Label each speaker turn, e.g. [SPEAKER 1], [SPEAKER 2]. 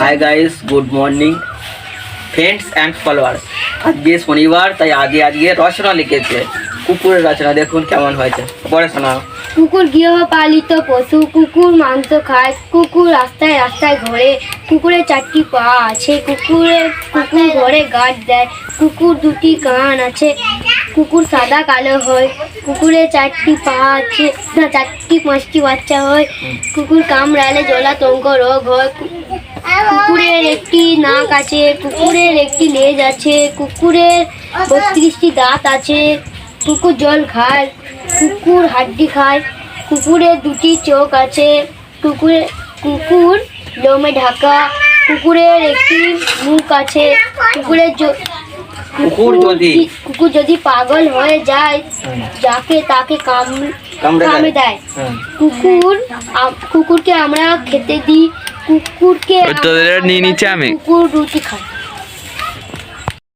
[SPEAKER 1] Hi guys good morning friends and followers আজকে শনিবার তাই আগে আজকে রচনা লিখেছে। কুকুরের রচনা দেখুন কেমন হয়েছে। পরে শোনাও।
[SPEAKER 2] কুকুর গৃহপালিত পশু কুকুর মাংস খায় কুকুর রাস্তায় রাস্তায় ঘোরে কুকুরের চারটি পা আছে কুকুরের কুকুর ঘরে গাছ দেয় কুকুর দুটি কান আছে কুকুর সাদা কালো হয় কুকুরের চারটি পা আছে না চারটি পাঁচটি বাচ্চা হয় কুকুর কামড়ালে জলাতঙ্ক রোগ হয় কুকুরের একটি নাক আছে কুকুরের একটি লেজ আছে কুকুরের বত্রিশটি দাঁত আছে কুকুর জল খায় কুকুর হাড্ডি খায় কুকুরের দুটি চোখ আছে কুকুরে কুকুর লোমে ঢাকা কুকুরের একটি মুখ আছে কুকুরের
[SPEAKER 1] কুকুর যদি
[SPEAKER 2] কুকুর যদি পাগল হয়ে যায় যাকে তাকে কাম
[SPEAKER 1] কামড়ে দেয়।
[SPEAKER 2] কুকুর কুকুরকে আমরা খেতে দিই কুকুরকে
[SPEAKER 3] নিয়ে নিচ্ছে আমি।
[SPEAKER 2] কুকুর রুটি খায়